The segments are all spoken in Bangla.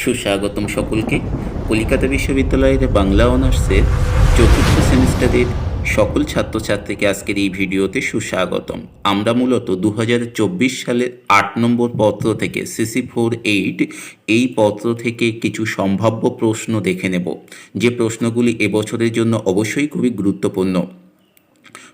সুস্বাগতম সকলকে। কলিকাতা বিশ্ববিদ্যালয়ের বাংলা অনার্সের চতুর্থ সেমিস্টারের সকল ছাত্রছাত্রীকে আজকের এই ভিডিওতে সুস্বাগতম। আমরা মূলত দু হাজার চব্বিশ সালের আট নম্বর পত্র থেকে সিসি ফোর এইট এই পত্র থেকে কিছু সম্ভাব্য প্রশ্ন দেখে নেব। যে প্রশ্নগুলি এবছরের জন্য অবশ্যই খুবই গুরুত্বপূর্ণ।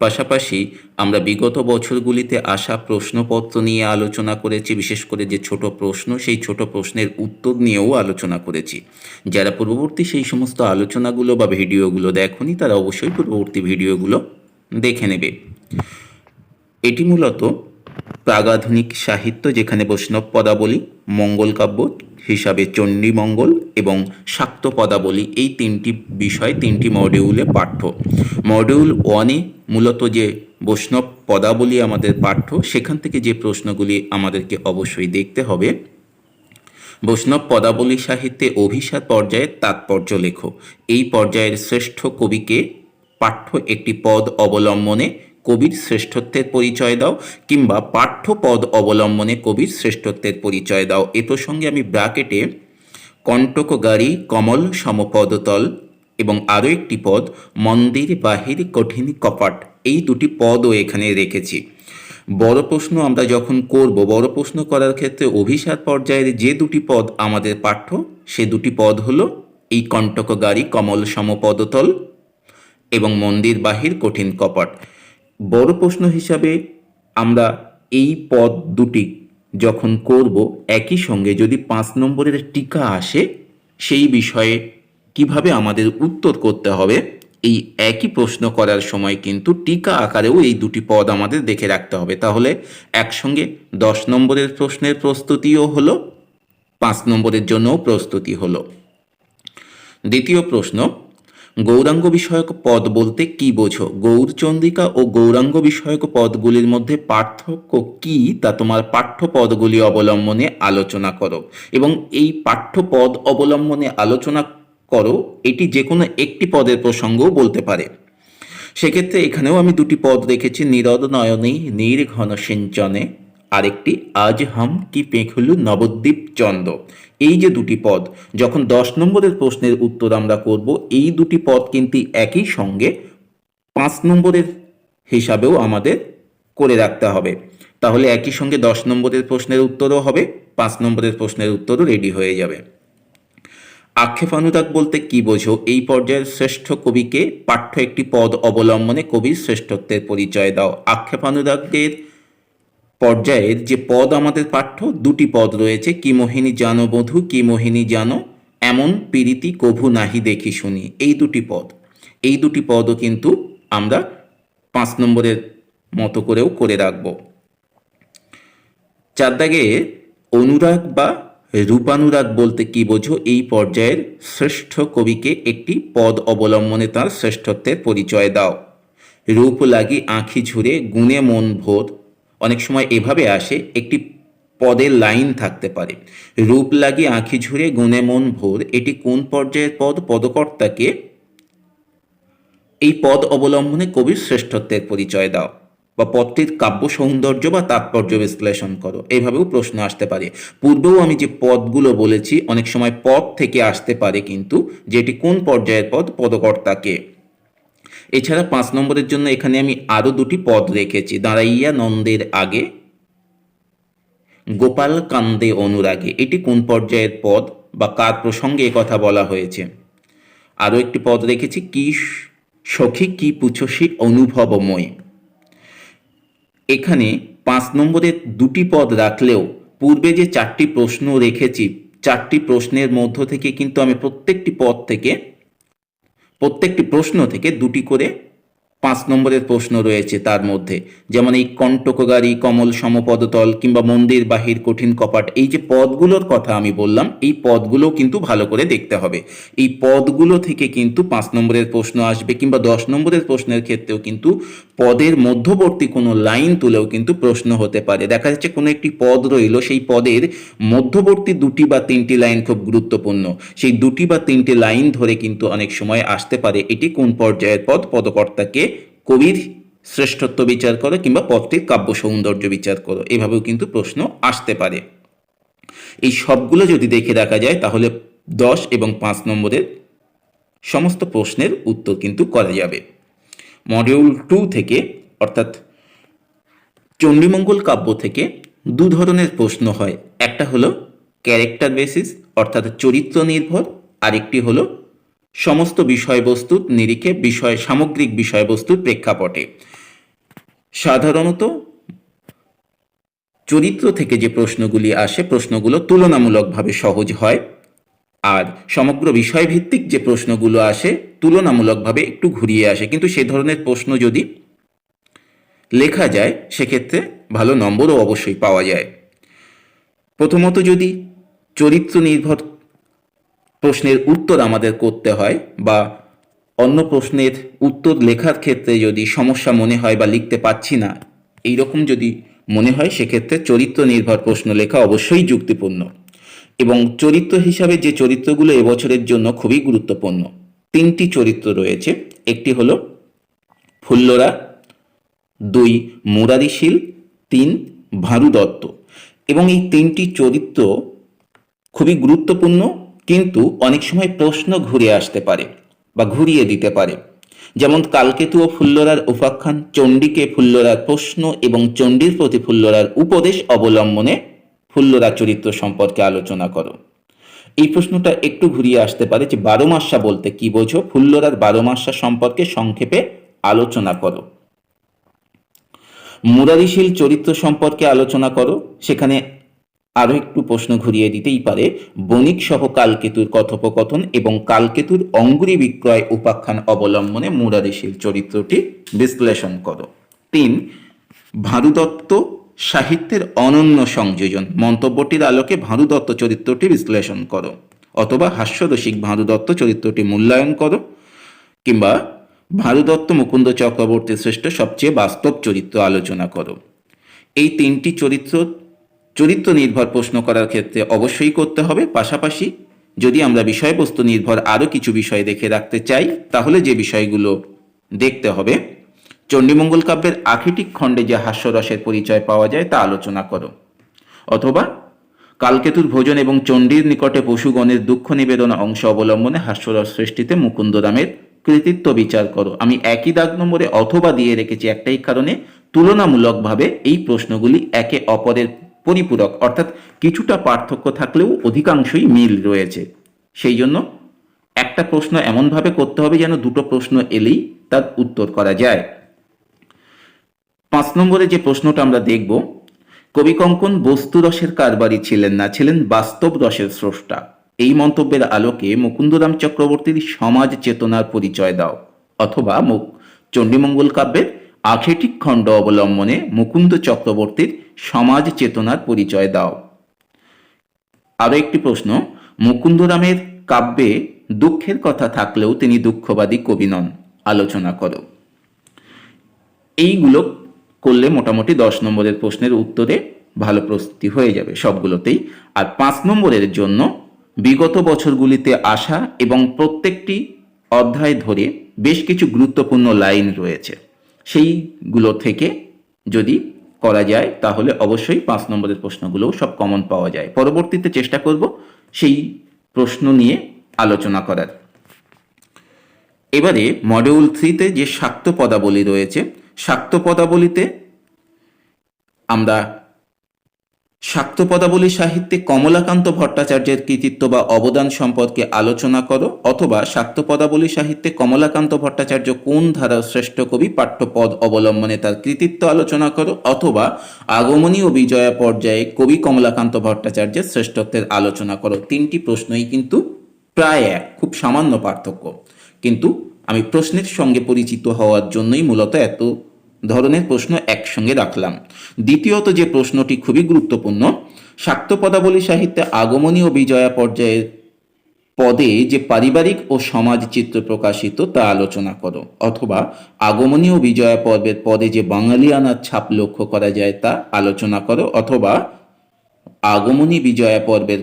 পাশাপাশি আমরা বিগত বছরগুলিতে আসা প্রশ্নপত্র নিয়ে আলোচনা করেছি, বিশেষ করে যে ছোট প্রশ্ন, সেই ছোট প্রশ্নের উত্তর নিয়েও আলোচনা করেছি। যারা পূর্ববর্তী সেই সমস্ত আলোচনাগুলো বা ভিডিওগুলো দেখনি, তারা অবশ্যই পূর্ববর্তী ভিডিওগুলো দেখে নেবে। এটি মূলত প্রাগাধুনিক সাহিত্য যেখানে বৈষ্ণব পদাবলী, মঙ্গল কাব্য হিসাবে চণ্ডীমঙ্গল এবং শাক্ত পদাবলী এই তিনটি বিষয়, তিনটি মডিউলে পাঠ্য। মডিউল ওয়ানে মূলত যে বৈষ্ণব পদাবলী আমাদের পাঠ্য, সেখান থেকে যে প্রশ্নগুলি আমাদেরকে অবশ্যই দেখতে হবে। বৈষ্ণব পদাবলী সাহিত্যে অভিষাদ পর্যায়ের তাৎপর্য লেখো। এই পর্যায়ের শ্রেষ্ঠ কবিকে পাঠ্য একটি পদ অবলম্বনে কবির শ্রেষ্ঠত্বের পরিচয় দাও কিংবা পাঠ্যপদ অবলম্বনে কবির শ্রেষ্ঠত্বের পরিচয় দাও। এ প্রসঙ্গে আমি কণ্টক গাড়ি কমল সমপদতল এবং আরও একটি পদ, মন্দির বাহির কঠিন কপাট। এই দুটি পদও এখানে রেখেছি। বড় প্রশ্ন আমরা যখন করব, বড় প্রশ্ন করার ক্ষেত্রে অভিষাদ পর্যায়ের যে দুটি পদ আমাদের পাঠ্য, সে দুটি পদ হলো এই কণ্টক গাড়ি কমল সমপদতল এবং মন্দির বাহির কঠিন কপাট। বড় প্রশ্ন হিসাবে আমরা এই পদ দুটি যখন করব একই সঙ্গে যদি পাঁচ নম্বরের টিকা আসে, সেই বিষয়ে কীভাবে আমাদের উত্তর করতে হবে, এই একই প্রশ্ন করার সময় কিন্তু টিকা আকারেও এই দুটি পদ আমাদের দেখে রাখতে হবে। তাহলে একসঙ্গে দশ নম্বরের প্রশ্নের প্রস্তুতিও হলো, পাঁচ নম্বরের জন্যও প্রস্তুতি হলো। দ্বিতীয় প্রশ্ন গৌরাঙ্গ বিষয়ক পদ বলতে কি বোঝো? গৌরচন্দ্রিকা ও গৌরাঙ্গ বিষয়ক পদগুলির মধ্যে পার্থক্য কি তা তোমার পাঠ্য পদগুলি অবলম্বনে আলোচনা করো। এবং এই পাঠ্য পদ অবলম্বনে আলোচনা করো, এটি যে কোনো একটি পদের প্রসঙ্গও বলতে পারে। সেক্ষেত্রে এখানেও আমি দুটি পদ রেখেছি নীরদ নয়নী নির্ঘন সিঞ্চনে আরেকটি আজ হাম কি পেখুলু নবদ্বীপ চন্দ। এই যে দুটি পদ, যখন দশ নম্বরের প্রশ্নের উত্তর আমরা করব, এই দুটি পদ কিন্তু একই সঙ্গে পাঁচ নম্বরের হিসাবেও আমাদের করে রাখতে হবে। তাহলে একই সঙ্গে দশ নম্বরের প্রশ্নের উত্তরও হবে, পাঁচ নম্বরের প্রশ্নের উত্তরও রেডি হয়ে যাবে। আক্ষেপানুরাগ বলতে কি বোঝো? এই পর্যায়ের শ্রেষ্ঠ কবিকে পাঠ্য একটি পদ অবলম্বনে কবির শ্রেষ্ঠত্বের পরিচয় দাও। আক্ষেপানুরাগের পর্যায়ের যে পদ আমাদের পাঠ্য, দুটি পদ রয়েছে, কি মোহিনী জানো বধূ, কি মোহিনী জানো এমন পীড়িতি কভু নাহি দেখি শুনি, এই দুটি পদ। এই দুটি পদও কিন্তু আমরা পাঁচ নম্বরের মতো করেও করে রাখব। চার দাগে অনুরাগ বা রূপানুরাগ বলতে কি বোঝো? এই পর্যায়ের শ্রেষ্ঠ কবিকে একটি পদ অবলম্বনে তার শ্রেষ্ঠত্বের পরিচয় দাও। রূপ লাগি আঁখি ঝুরে গুণে মন ভোর অনেক সময় এভাবে আসে, একটি পদের লাইন থাকতে পারে। রূপ লাগি আঁখি ঝুরে গুণে মন ভোর। এটি কোন পর্যায়ের পদ? পদকর্তাকে এই পদ অবলম্বনে কবির শ্রেষ্ঠত্বের পরিচয় দাও বা পদটির কাব্য সৌন্দর্য বা তাৎপর্য বিশ্লেষণ করো। এইভাবেও প্রশ্ন আসতে পারে। পূর্বেও আমি যে পদগুলো বলেছি, অনেক সময় পদ থেকে আসতে পারে কিন্তু, যেটি কোন পর্যায়ের পদ? পদকর্তাকে। এছাড়া পাঁচ নম্বরের জন্য এখানে আমি আরও দুটি পদ রেখেছি। দাঁড়াইয়া নন্দের আগে, গোপাল কান্দে অনুরাগে। এটি কোন পর্যায়ের পদ বা কার প্রসঙ্গে কথা বলা হয়েছে? আরও একটি পদ রেখেছি, কি সখী কি পুছসী অনুভবময়। এখানে পাঁচ নম্বরের দুটি পদ রাখলেও পূর্বে যে চারটি প্রশ্ন রেখেছি, চারটি প্রশ্নের মধ্য থেকে কিন্তু আমি প্রত্যেকটি পদ থেকে প্রত্যেকটি প্রশ্ন থেকে দুটি করে পাঁচ নম্বরের প্রশ্ন রয়েছে তার মধ্যে। যেমন এই কণ্টকগারী, কমল সমপদতল কিংবা মন্দির বাহির, কঠিন কপাট, এই যে পদগুলোর কথা আমি বললাম, এই পদগুলো কিন্তু ভালো করে দেখতে হবে। এই পদগুলো থেকে কিন্তু পাঁচ নম্বরের প্রশ্ন আসবে কিংবা দশ নম্বরের প্রশ্নের ক্ষেত্রেও কিন্তু পদের মধ্যবর্তী কোনো লাইন তুলেও কিন্তু প্রশ্ন হতে পারে। দেখা যাচ্ছে কোনো একটি পদ রইল, সেই পদের মধ্যবর্তী দুটি বা তিনটি লাইন খুব গুরুত্বপূর্ণ। সেই দুটি বা তিনটি লাইন ধরে কিন্তু অনেক সময় আসতে পারে। এটি কোন পর্যায়ের পদ? পদকর্তাকে কবির শ্রেষ্ঠত্ব বিচার করো কিংবা পদটির কাব্য সৌন্দর্য বিচার করো। এভাবেও কিন্তু প্রশ্ন আসতে পারে। এই সবগুলো যদি দেখে রাখা যায়, তাহলে দশ এবং পাঁচ নম্বরের সমস্ত প্রশ্নের উত্তর কিন্তু করা যাবে। মডিউল টু থেকে, অর্থাৎ চণ্ডীমঙ্গল কাব্য থেকে দু ধরনের প্রশ্ন হয়। একটা হলো ক্যারেক্টার বেসিস অর্থাৎ চরিত্র নির্ভর। আরেকটি হলো সমস্ত বিষয়বস্তুর নিরিখে বিষয়, সামগ্রিক বিষয়বস্তুর প্রেক্ষাপটে। সাধারণত চরিত্র থেকে যে প্রশ্নগুলি আসে, প্রশ্নগুলো তুলনামূলকভাবে সহজ হয়। আর সমগ্র বিষয়ভিত্তিক যে প্রশ্নগুলো আসে, তুলনামূলকভাবে একটু ঘুরিয়ে আসে। কিন্তু সে ধরনের প্রশ্ন যদি লেখা যায়, সেক্ষেত্রে ভালো নম্বরও অবশ্যই পাওয়া যায়। প্রথমত যদি চরিত্র নির্ভর প্রশ্নের উত্তর আমাদের করতে হয় বা অন্য প্রশ্নের উত্তর লেখার ক্ষেত্রে যদি সমস্যা মনে হয় বা লিখতে পাচ্ছি না এই রকম যদি মনে হয়, সেক্ষেত্রে চরিত্র নির্ভর প্রশ্ন লেখা অবশ্যই যুক্তিপূর্ণ। এবং চরিত্র হিসাবে যে চরিত্রগুলো এবছরের জন্য খুবই গুরুত্বপূর্ণ, তিনটি চরিত্র রয়েছে। একটি হলো ফুল্লরা, দুই মুরারিশীল, তিন ভারু দত্ত এবং এই তিনটি চরিত্র খুবই গুরুত্বপূর্ণ, কিন্তু অনেক সময় প্রশ্ন ঘুরে আসতে পারে বা ঘুরিয়ে দিতে পারে। যেমন কালকেতু ও ফুল্লরার উপাখ্যান, চণ্ডীকে ফুল্লরার প্রশ্ন এবং চণ্ডীর প্রতি ফুল্লরার উপদেশ অবলম্বনে ফুল্লরা চরিত্র সম্পর্কে আলোচনা করো। এই প্রশ্নটা একটু ঘুরিয়ে আসতে পারে যে বারো মাসা বলতে কি বোঝো? ফুল্লরার বারো মাসা সম্পর্কে সংক্ষেপে আলোচনা করো। মুরারিশীল চরিত্র সম্পর্কে আলোচনা করো। সেখানে আরও একটু প্রশ্ন ঘুরিয়ে দিতেই পারে, বণিক সহ কালকেতুর কথোপকথন এবং কালকেতুর অঙ্গুরি বিক্রয় উপাখ্যান অবলম্বনে মুরারিশীল চরিত্রটি বিশ্লেষণ করো। তিন, ভারুদত্ত সাহিত্যের অনন্য সংযোজন। মন্তব্যটির আলোকে ভারুদত্ত চরিত্রটি বিশ্লেষণ করো, অথবা হাস্যরসিক ভারুদত্ত চরিত্রটি মূল্যায়ন করো, কিংবা ভারুদত্ত মুকুন্দ চক্রবর্তীর শ্রেষ্ঠ সবচেয়ে বাস্তব চরিত্র আলোচনা করো। এই তিনটি চরিত্র চরিত্র নির্ভর প্রশ্ন করার ক্ষেত্রে অবশ্যই করতে হবে। পাশাপাশি যদি আমরা বিষয়বস্তু নির্ভর আরও কিছু বিষয় দেখে রাখতে চাই, তাহলে যে বিষয়গুলো দেখতে হবে চণ্ডীমঙ্গল কাব্যের আখিটিক খণ্ডে যে হাস্যরসের পরিচয় পাওয়া যায় তা আলোচনা করো। অথবা, কালকেতুর ভোজন এবং চণ্ডীর নিকটে পশুগণের দুঃখ নিবেদন অংশ অবলম্বনে হাস্যরস সৃষ্টিতে মুকুন্দ মুকুন্দরামের কৃতিত্ব বিচার করো। আমি একই দাগ নম্বরে অথবা দিয়ে রেখেছি একটাই কারণে তুলনামূলকভাবে এই প্রশ্নগুলি একে অপরের পরিপূরক, অর্থাৎ কিছুটা পার্থক্য থাকলেও অধিকাংশই মিল রয়েছে। সেই জন্য একটা প্রশ্ন এমনভাবে করতে হবে যেন দুটো প্রশ্ন এলেই তার উত্তর করা যায়। পাঁচ নম্বরে যে প্রশ্নটা আমরা দেখব, কবি কঙ্কন বস্তু রসের কারবারি ছিলেন না, ছিলেন বাস্তব রসের স্রষ্টা। এই মন্তব্যের আলোকে মুকুন্দরাম চক্রবর্তীর সমাজ চেতনার পরিচয় দাও, অথবা চণ্ডীমঙ্গল কাব্যের আখেটিক খণ্ড অবলম্বনে মুকুন্দ চক্রবর্তীর সমাজ চেতনার পরিচয় দাও। আরও একটি প্রশ্ন, মুকুন্দরামের কাব্যে দুঃখের কথা থাকলেও তিনি দুঃখবাদী কবি নন, আলোচনা করো। এইগুলো করলে মোটামুটি দশ নম্বরের প্রশ্নের উত্তরে ভালো প্রস্তুতি হয়ে যাবে সবগুলোতেই। আর পাঁচ নম্বরের জন্য বিগত বছরগুলিতে আসা এবং প্রত্যেকটি অধ্যায় ধরে বেশ কিছু গুরুত্বপূর্ণ লাইন রয়েছে। সেইগুলো থেকে যদি করা যায়, তাহলে অবশ্যই পাঁচ নম্বরের প্রশ্নগুলোও সব কমন পাওয়া যায়। পরবর্তীতে চেষ্টা করব সেই প্রশ্ন নিয়ে আলোচনা করার। এবারে মডিউল থ্রিতে যে শাক্ত পদাবলী রয়েছে শাক্ত পদাবলীতে আমরা শাক্ত পদাবলী সাহিত্যে কমলাকান্ত ভট্টাচার্যের কৃতিত্ব বা অবদান সম্পর্কে আলোচনা করো, অথবা শাক্ত পদাবলী সাহিত্যে কমলাকান্ত ভট্টাচার্য কোন ধারার শ্রেষ্ঠ কবি, পাঠ্যপদ অবলম্বনে তার কৃতিত্ব আলোচনা করো, অথবা আগমনী ও বিজয়া পর্যায়ে কবি কমলাকান্ত ভট্টাচার্যের শ্রেষ্ঠত্বের আলোচনা করো। তিনটি প্রশ্নই কিন্তু প্রায় এক, খুব সামান্য পার্থক্য। কিন্তু আমি প্রশ্নের সঙ্গে পরিচিত হওয়ার জন্যই মূলত এত ধরনের প্রশ্ন একসঙ্গে রাখলাম। দ্বিতীয়ত যে প্রশ্নটি খুবই গুরুত্বপূর্ণ, শাক্ত পদাবলী সাহিত্যে আগমনী ও বিজয়া পর্যায়ের পদে যে পারিবারিক ও সমাজ চিত্র প্রকাশিত তা আলোচনা করো, অথবা আগমনী ও বিজয়া পর্বের পদে যে বাঙালিয়ানার ছাপ লক্ষ্য করা যায় তা আলোচনা করো, অথবা আগমনী বিজয়া পর্বের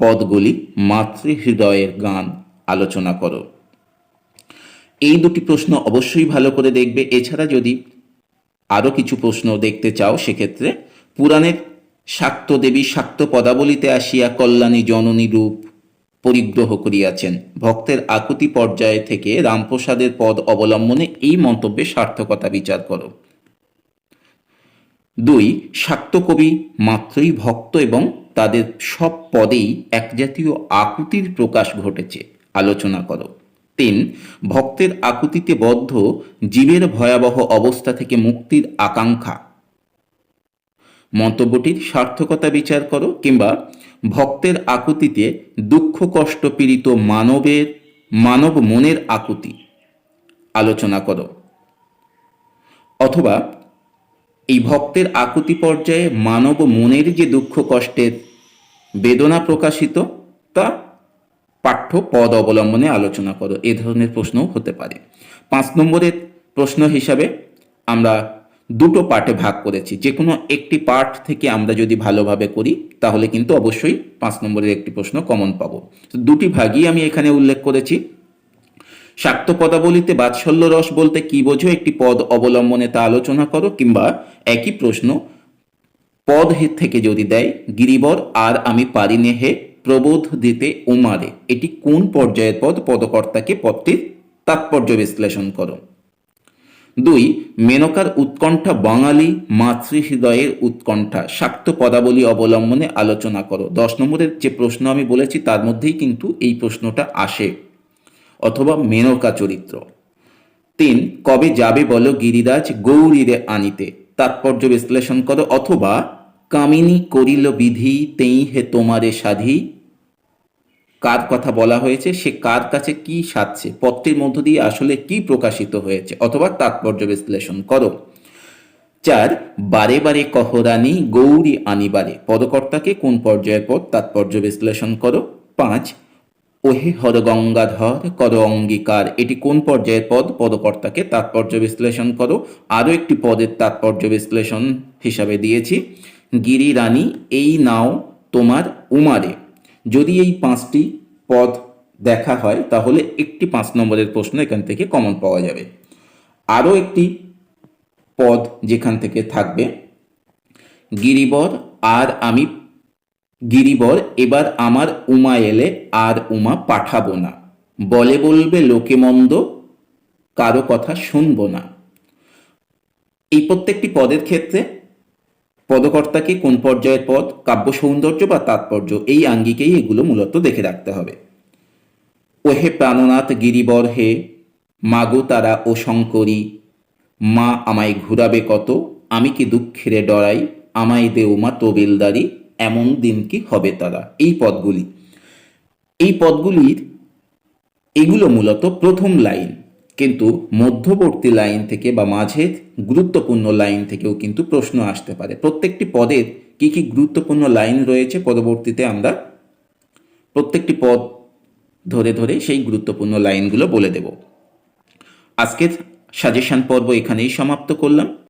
পদগুলি মাতৃহৃদয়ের গান আলোচনা করো। এই দুটি প্রশ্ন অবশ্যই ভালো করে দেখবে। এছাড়া যদি আরও কিছু প্রশ্ন দেখতে চাও, সেক্ষেত্রে পুরাণের শাক্ত দেবী শাক্ত পদাবলিতে আসিয়া কল্যাণী জননী রূপ পরিগ্রহ করিয়াছেন। ভক্তের আকুতি পর্যায়ে থেকে রামপ্রসাদের পদ অবলম্বনে এই মন্তব্যে সার্থকতা বিচার করো। দুই, শাক্ত কবি মাত্রই ভক্ত এবং তাদের সব পদেই একজাতীয় আকুতির প্রকাশ ঘটেছে। আলোচনা করো। তিন, ভক্তের আকুতিতে বদ্ধ জীবের ভয়াবহ অবস্থা থেকে মুক্তির আকাঙ্ক্ষা। মন্তব্যটির সার্থকতা বিচার করো কিংবা ভক্তের আকুতিতে দুঃখ কষ্ট পীড়িত মানবের, মানব মনের আকুতি আলোচনা করো। অথবা এই ভক্তের আকুতি পর্যায়ে মানব মনের যে দুঃখ কষ্টের বেদনা প্রকাশিত তা পাঠ্য পদ অবলম্বনে আলোচনা করো, এ ধরনের প্রশ্নও হতে পারে। পাঁচ নম্বরের প্রশ্ন হিসাবে আমরা দুটো পার্টে ভাগ করেছি। যে কোনো একটি পার্ট থেকে আমরা যদি ভালোভাবে করি, তাহলে কিন্তু অবশ্যই পাঁচ নম্বরের একটি প্রশ্ন কমন পাবো। দুটি ভাগই আমি এখানে উল্লেখ করেছি। শাক্ত পদাবলিতে বাৎসল্য রস বলতে কি বোঝো? একটি পদ অবলম্বনে তা আলোচনা করো, কিংবা একই প্রশ্ন পদ থেকে যদি দেয়, গিরিবর আর আমি পারিনে হে প্রবোধ দিতে উমারে। এটি কোন পর্যায়ের পদ? পদকর্তাকে পদটির তাৎপর্য বিশ্লেষণ করো। দুই, মেনকার উৎকণ্ঠা বাঙালি মাতৃহৃদয়ের উৎকণ্ঠা। শাক্ত পদাবলী অবলম্বনে আলোচনা করো। দশ নম্বরের যে প্রশ্ন আমি বলেছি, তার মধ্যেই কিন্তু এই প্রশ্নটা আসে। অথবা মেনকা চরিত্র। তিন, কবে যাবে বলো গিরিরাজ গৌরীরে আনিতে? তাৎপর্য বিশ্লেষণ করো। অথবা কামিনী করিল বিধি, তেই হে তোমারে সাধি। কার কথা বলা হয়েছে, সে কার কাছে কি সাধছে? পত্রের মধ্য দিয়ে আসলে কি প্রকাশিত হয়েছে? অথবা তাৎপর্য বিশ্লেষণ করো। চার, বারে বারে কহরানি গৌরী আনিবারে। পদকর্তাকে কোন পর্যায়ের পদ? তাৎপর্য বিশ্লেষণ করো। পাঁচ, ওহে হর গঙ্গাধর কর অঙ্গীকার। এটি কোন পর্যায়ের পদ? পদকর্তাকে তাৎপর্য বিশ্লেষণ করো। আরও একটি পদের তাৎপর্য বিশ্লেষণ হিসাবে দিয়েছি। গিরি রানী, এই নাও তোমার উমারে। যদি এই পাঁচটি পদ দেখা হয়, তাহলে একটি পাঁচ নম্বরের প্রশ্ন এখান থেকে কমন পাওয়া যাবে। আরও একটি পদ যেখান থেকে থাকবে, গিরিবর, আর আমি, গিরিবর, এবার আমার উমা এলে আর উমা পাঠাবো না। বলে বলবে, লোকে মন্দ, কারও কথা শুনব না। এই প্রত্যেকটি পদের ক্ষেত্রে পদকর্তাকে কোন পর্যায়ের পদ, কাব্য সৌন্দর্য বা তাৎপর্য, এই আঙ্গিকেই এগুলো মূলত দেখে রাখতে হবে। ওহে প্রাণনাথ গিরিবর হে, মাগো তারা ও শঙ্করী, মা আমায় ঘুরাবে কত, আমি কি দুঃখেরে ডরাই, আমায় দেও মা তবিলদারি, এমন দিন কি হবে তারা। এই পদগুলি, এই পদগুলির, এগুলো মূলত প্রথম লাইন। কিন্তু মধ্যবর্তী লাইন থেকে বা মাঝের গুরুত্বপূর্ণ লাইন থেকেও কিন্তু প্রশ্ন আসতে পারে। প্রত্যেকটি পদের কি কি গুরুত্বপূর্ণ লাইন রয়েছে পরবর্তীতে আমরা প্রত্যেকটি পদ ধরে ধরে সেই গুরুত্বপূর্ণ লাইনগুলো বলে দেব। আজকের সাজেশান পর্ব এখানেই সমাপ্ত করলাম।